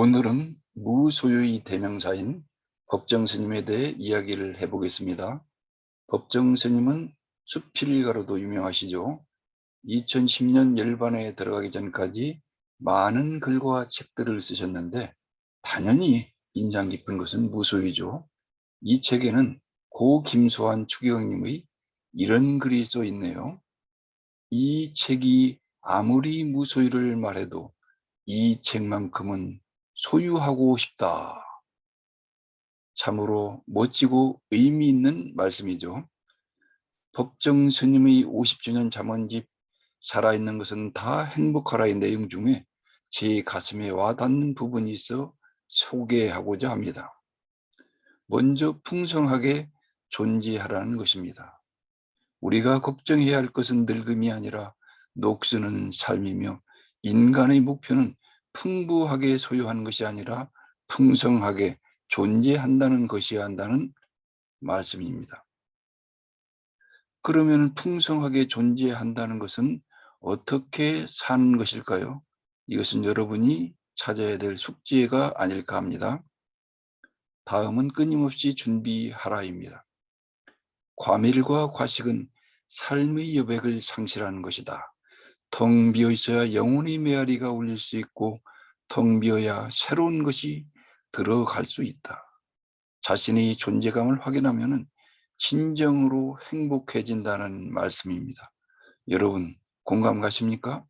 오늘은 무소유의 대명사인 법정 스님에 대해 이야기를 해보겠습니다. 법정 스님은 수필가로도 유명하시죠. 2010년 열반에 들어가기 전까지 많은 글과 책들을 쓰셨는데 당연히 인상 깊은 것은 무소유죠. 이 책에는 고 김수환 추기경님의 이런 글이 써 있네요. 이 책이 아무리 무소유를 말해도 이 책만큼은 소유하고 싶다. 참으로 멋지고 의미 있는 말씀이죠. 법정 스님의 50주년 잠언집 살아있는 것은 다 행복하라의 내용 중에 제 가슴에 와닿는 부분이 있어 소개하고자 합니다. 먼저 풍성하게 존재하라는 것입니다. 우리가 걱정해야 할 것은 늙음이 아니라 녹쓰는 삶이며 인간의 목표는 풍부하게 소유하는 것이 아니라 풍성하게 존재한다는 것이어야 한다는 말씀입니다. 그러면 풍성하게 존재한다는 것은 어떻게 사는 것일까요? 이것은 여러분이 찾아야 될 숙제가 아닐까 합니다. 다음은 끊임없이 준비하라입니다. 과밀과 과식은 삶의 여백을 상실하는 것이다. 텅 비어 있어야 영혼의 메아리가 울릴 수 있고 텅 비어야 새로운 것이 들어갈 수 있다. 자신의 존재감을 확인하면 진정으로 행복해진다는 말씀입니다. 여러분 공감 가십니까?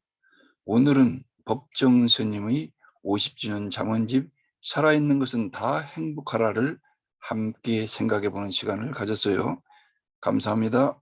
오늘은 법정 스님의 50주년 잠언집 살아있는 것은 다 행복하라를 함께 생각해 보는 시간을 가졌어요. 감사합니다.